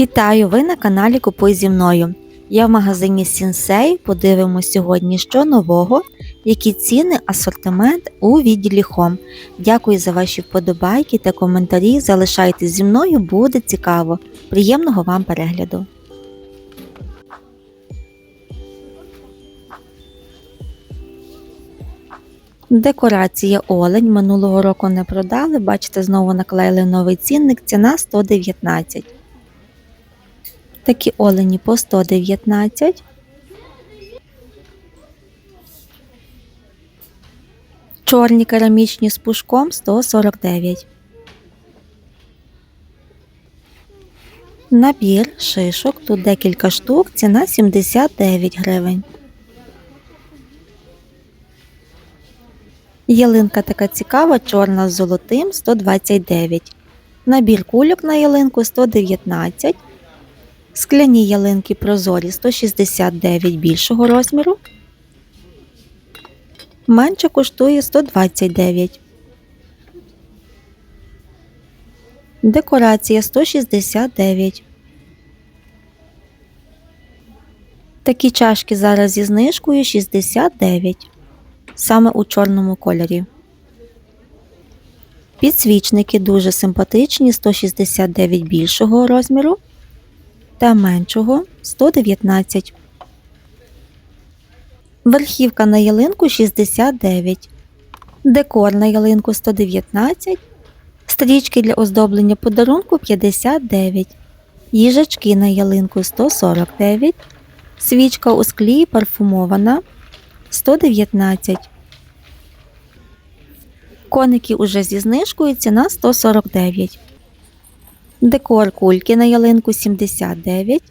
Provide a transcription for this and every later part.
Вітаю! Ви на каналі Купуй зі мною. Я в магазині Сінсей. Подивимось сьогодні, що нового, які ціни, асортимент у відділі Home. Дякую за ваші вподобайки та коментарі. Залишайтесь зі мною, буде цікаво. Приємного вам перегляду! Декорація олень минулого року не продали. Бачите, знову наклеїли новий цінник. Ціна 119. Такі олені по 119. Чорні керамічні з пушком 149. Набір шишок. Тут декілька штук. Ціна 79 гривень. Ялинка така цікава, чорна з золотим 129. Набір кульок на ялинку 119. Скляні ялинки прозорі 169 більшого розміру. Менша коштує 129. Декорація 169. Такі чашки зараз зі знижкою 69. Саме у чорному кольорі. Підсвічники дуже симпатичні 169 більшого розміру та меншого 119. Верхівка на ялинку 69. Декор на ялинку 119. Стрічки для оздоблення подарунку 59. Їжачки на ялинку 149. Свічка у склі парфумована 119. Коники уже зі знижкою ціна 149. Декор кульки на ялинку 79.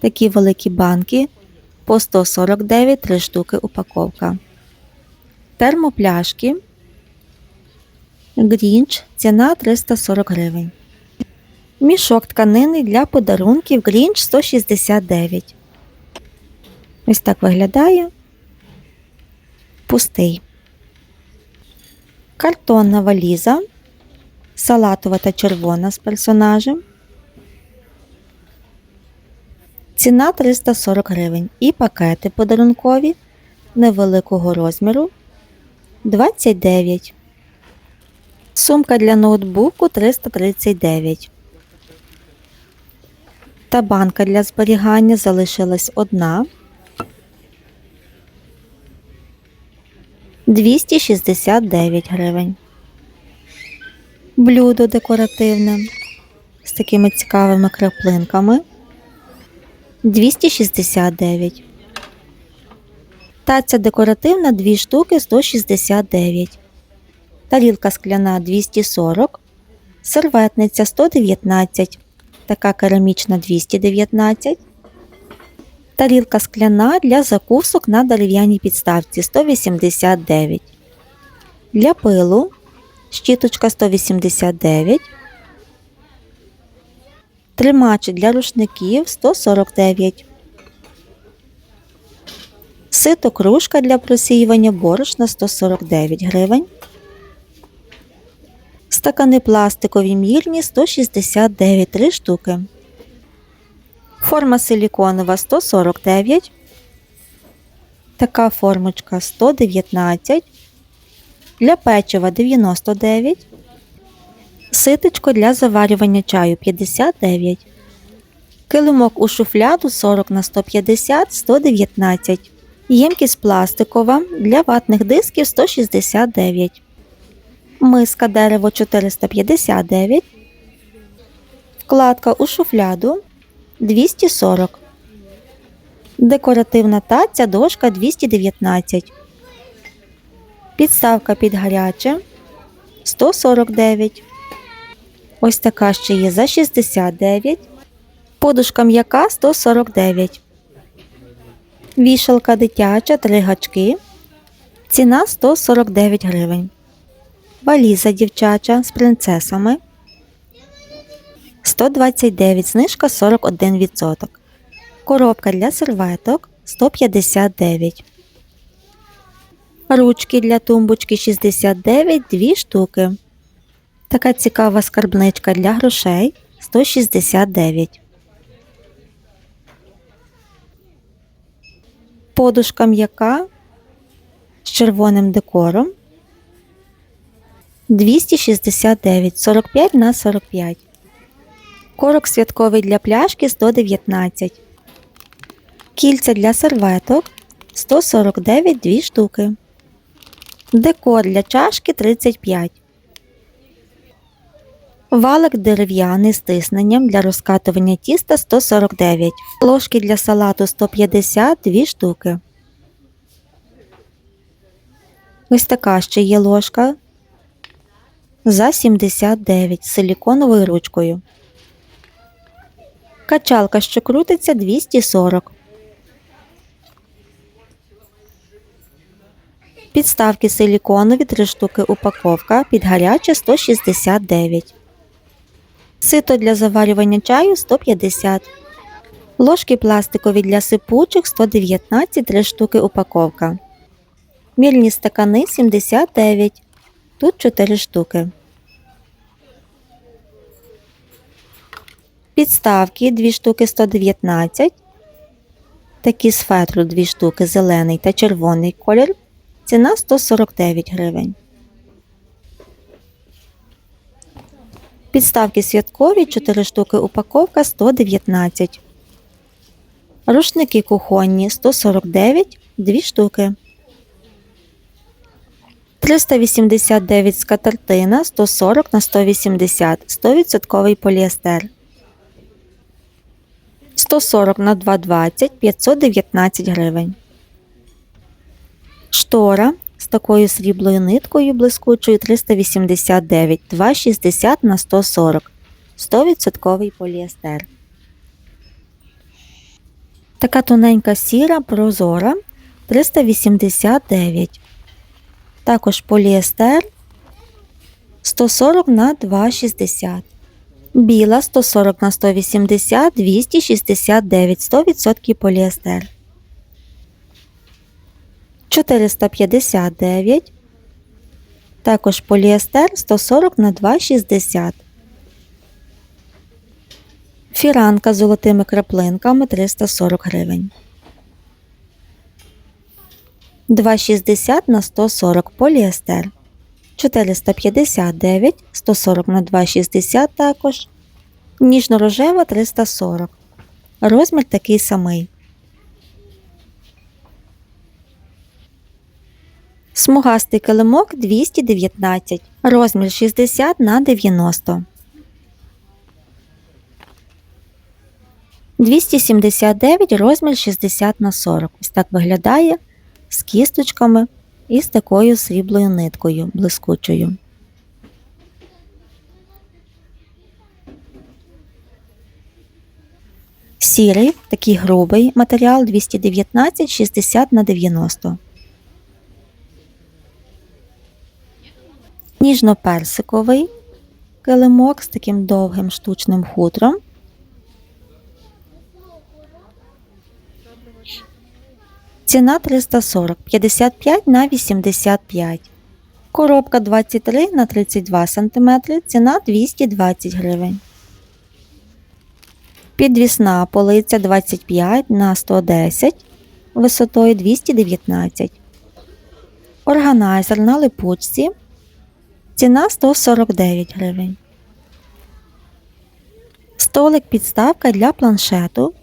Такі великі банки по 149 3 штуки упаковка. Термопляшки. Грінч ціна 340 гривень. Мішок тканини для подарунків Грінч 169. Ось так виглядає. Пустий. Картонна валіза салатова та червона з персонажем. Ціна 340 гривень. І пакети подарункові невеликого розміру 29. Сумка для ноутбуку 339. Та банка для зберігання залишилась одна. 269 гривень блюдо декоративне з такими цікавими краплинками 269. Таця декоративна 2 штуки 169. Тарілка скляна 240. Серветниця 119. Така керамічна 219. Тарілка скляна для закусок на дерев'яній підставці 189. Для пилу щіточка 189, тримач для рушників 149, сито кружка для просіювання борошна 149 гривень, стакани пластикові мірні 169 3 штуки, форма силіконова 149, така формочка 119 для печива 99, ситочко для заварювання чаю 59, килимок у шуфляду 40 на 150 119, ємкість пластикова для ватних дисків 169, миска дерево 459, вкладка у шуфляду 240, декоративна таця дошка 219. Підставка під гаряче 149. Ось така ще є за 69. Подушка м'яка 149. Вішалка дитяча 3 гачки. Ціна 149 гривень. Валіза дівчача з принцесами 129. Знижка 41%. Коробка для серветок 159 ручки для тумбочки 69 дві штуки. Така цікава скарбничка для грошей 169. Подушка м'яка з червоним декором 269 45 на 45. Корок святковий для пляшки 119. Кільця для серветок 149 Дві штуки. Декор для чашки 35. Валик дерев'яний з тисненням для розкатування тіста 149. Ложки для салату 150 2 штуки. Ось така ще є ложка за 79 з силіконовою ручкою. Качалка, що крутиться 240. Підставки силіконові 3 штуки упаковка під гаряче 169. Сито для заварювання чаю 150. Ложки пластикові для сипучих 119 3 штуки упаковка. Мільні стакани 79. Тут 4 штуки. Підставки 2 штуки 119. Такі з фетру 2 штуки зелений та червоний колір. Ціна 149 гривень. Підставки святкові 4 штуки упаковка 119. Рушники кухонні 149 2 штуки. 389 скатертина 140 на 180 100% поліестер. 140 на 220 519 гривень. Штора з такою сріблою ниткою блискучою 389 260 на 140 100% поліестер. Така тоненька сіра прозора 389. Також поліестер 140 на 260. Біла 140 на 180 269 100% поліестер. 459. Також поліестер 140 на 260. Фіранка з золотими краплинками 340 гривень. 260 на 140 поліестер. 459, 140 на 260 також. Ніжно-рожева 340. Розмір такий самий. Смугастий килимок 219. Розмір 60 на 90. 279 розмір 60 на 40. Ось так виглядає з кісточками і з такою сріблою ниткою блискучою. Сірий, такий грубий матеріал 219 60 на 90. Ніжно-персиковий килимок з таким довгим штучним хутром. Ціна 340 55 на 85. Коробка 23 на 32 см. Ціна 220 гривень. Підвісна полиця 25 на 110 висотою 219. Органайзер на липучці. Ціна 149 гривень. Столик підставка для планшету.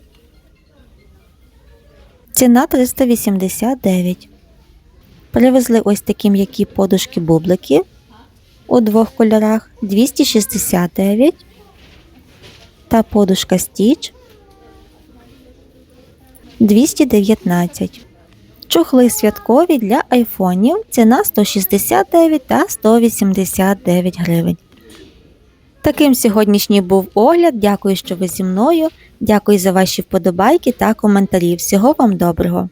Ціна 389. Привезли ось такі м'які подушки-бублики у двох кольорах 269 та подушка Stitch 219. Чухли святкові для айфонів. Ціна 169 та 189 гривень. Таким сьогоднішній був огляд. Дякую, що ви зі мною. Дякую за ваші вподобайки та коментарі. Всього вам доброго!